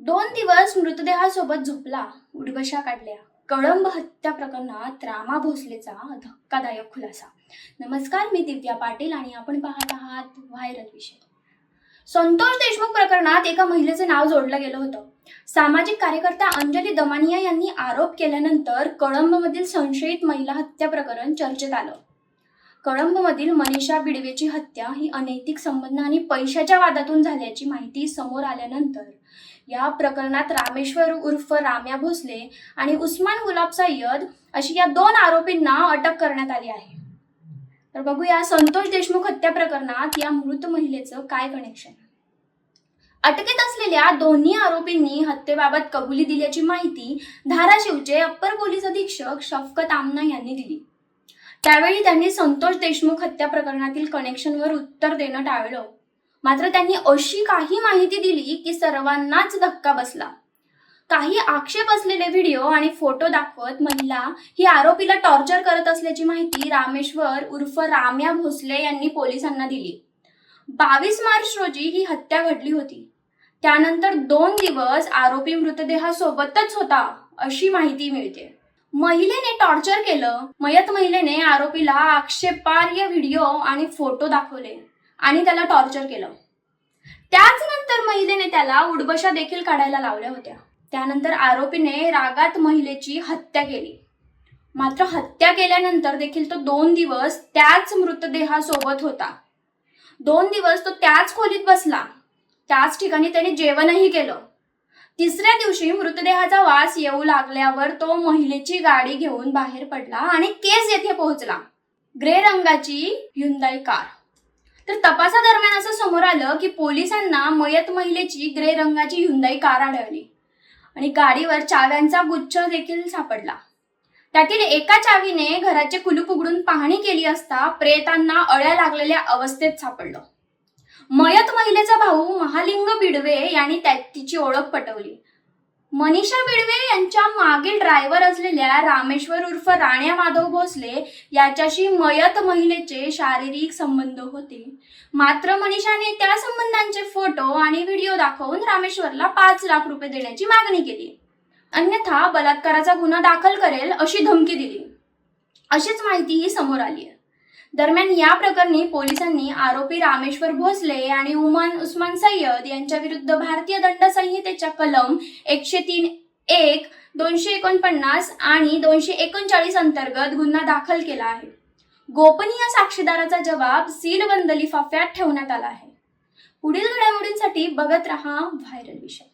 दोन दिवस मृतदेहासोबत झोपला. उडबशा काढल्या. कळंब हत्या प्रकरणात रामा भोसलेचा धक्कादायक खुलासा. नमस्कार मी दिव्या पाटील आणि आपण पाहत आहात व्हायरल विषय. संतोष देशमुख प्रकरणात एका महिलेचं नाव जोडलं गेलं होतं. सामाजिक कार्यकर्ता अंजली दमानिया यांनी आरोप केल्यानंतर कळंबमधील संशयित महिला हत्या प्रकरण चर्चेत आलं. कळंबमधील मनीषा बिडवेची हत्या ही अनैतिक संबंध आणि पैशाच्या वादातून झाल्याची माहिती समोर आल्यानंतर या प्रकरणात रामेश्वर उर्फ राम्या भोसले आणि उस्मान गुलाब सय्यद अशी या दोन आरोपींना अटक करण्यात आली आहे. तर बघूया संतोष देशमुख हत्या प्रकरणात या मृत महिलेचं काय कनेक्शन अटकेत असलेल्या दोन्ही आरोपींनी हत्येबाबत कबुली दिल्याची माहिती धाराशिवचे अप्पर पोलीस अधीक्षक शफकत आमना यांनी दिली. त्यावेळी त्यांनी संतोष देशमुख हत्या प्रकरणातील कनेक्शनवर उत्तर देणं टाळलं. मात्र त्यांनी अशी काही माहिती दिली की सर्वांनाच धक्का बसला. काही आक्षेप असलेले व्हिडिओ आणि फोटो दाखवत महिला ही आरोपीला टॉर्चर करत असल्याची माहिती रामेश्वर उर्फ राम्या भोसले यांनी पोलिसांना दिली. बावीस मार्च रोजी ही हत्या घडली होती. त्यानंतर दोन दिवस आरोपी मृतदेहासोबतच होता अशी माहिती मिळते. महिलेने टॉर्चर केलं. मयत महिलेने आरोपीला आक्षेपार्ह व्हिडिओ आणि फोटो दाखवले आणि त्याला टॉर्चर केलं. त्याच नंतर महिलेने त्याला उडबशा देखील काढायला लावल्या होत्या. त्यानंतर आरोपीने रागात महिलेची हत्या केली. मात्र हत्या केल्यानंतर देखील तो दोन दिवस त्याच मृतदेहासोबत होता. दोन दिवस तो त्याच खोलीत बसला. त्याच ठिकाणी त्याने जेवणही केलं. तिसऱ्या दिवशी मृतदेहाचा वास येऊ लागल्यावर तो महिलेची गाडी घेऊन बाहेर पडला आणि केस येथे पोहोचला. ग्रे रंगाची युंदाई कार. तर तपासादरम्यान असं समोर आलं की पोलिसांना मयत महिलेची ग्रे रंगाची युंदाई कार आढळली. आणि गाडीवर चाव्यांचा गुच्छ देखील सापडला. त्यातील एका चावीने घराचे कुलूप उघडून पाहणी केली असता प्रेतांना अळ्या लागलेल्या अवस्थेत सापडलं. मयत महिलेचा भाऊ महालिंग बिडवे यांनी तिची ओळख पटवली. मनीषा बिडवे यांच्या मागील ड्रायव्हर असलेल्या रामेश्वर उर्फ राण्या माधव भोसले याच्याशी मयत महिलेचे शारीरिक संबंध होते. मात्र मनीषाने त्या संबंधांचे फोटो आणि व्हिडिओ दाखवून रामेश्वरला पाच लाख रुपये देण्याची मागणी केली. अन्यथा बलात्काराचा गुन्हा दाखल करेल अशी धमकी दिली. अशीच माहितीही समोर आली आहे दरम्यान या प्रकरणी पोलिसांनी आरोपी रामेश्वर भोसले आणि उमान उस्मान सय्यद यांच्या विरुद्ध भारतीय दंड संहितेच्या कलम एकशे तीन एक दोनशे एकोणपन्नास आणि दोनशे एकोणचाळीस अंतर्गत गुन्हा दाखल केला आहे. गोपनीय साक्षीदाराचा जबाब सीलबंद लिफाफ्यात ठेवण्यात आला आहे. पुढील घडामोडींसाठी बघत रहा व्हायरल विषय.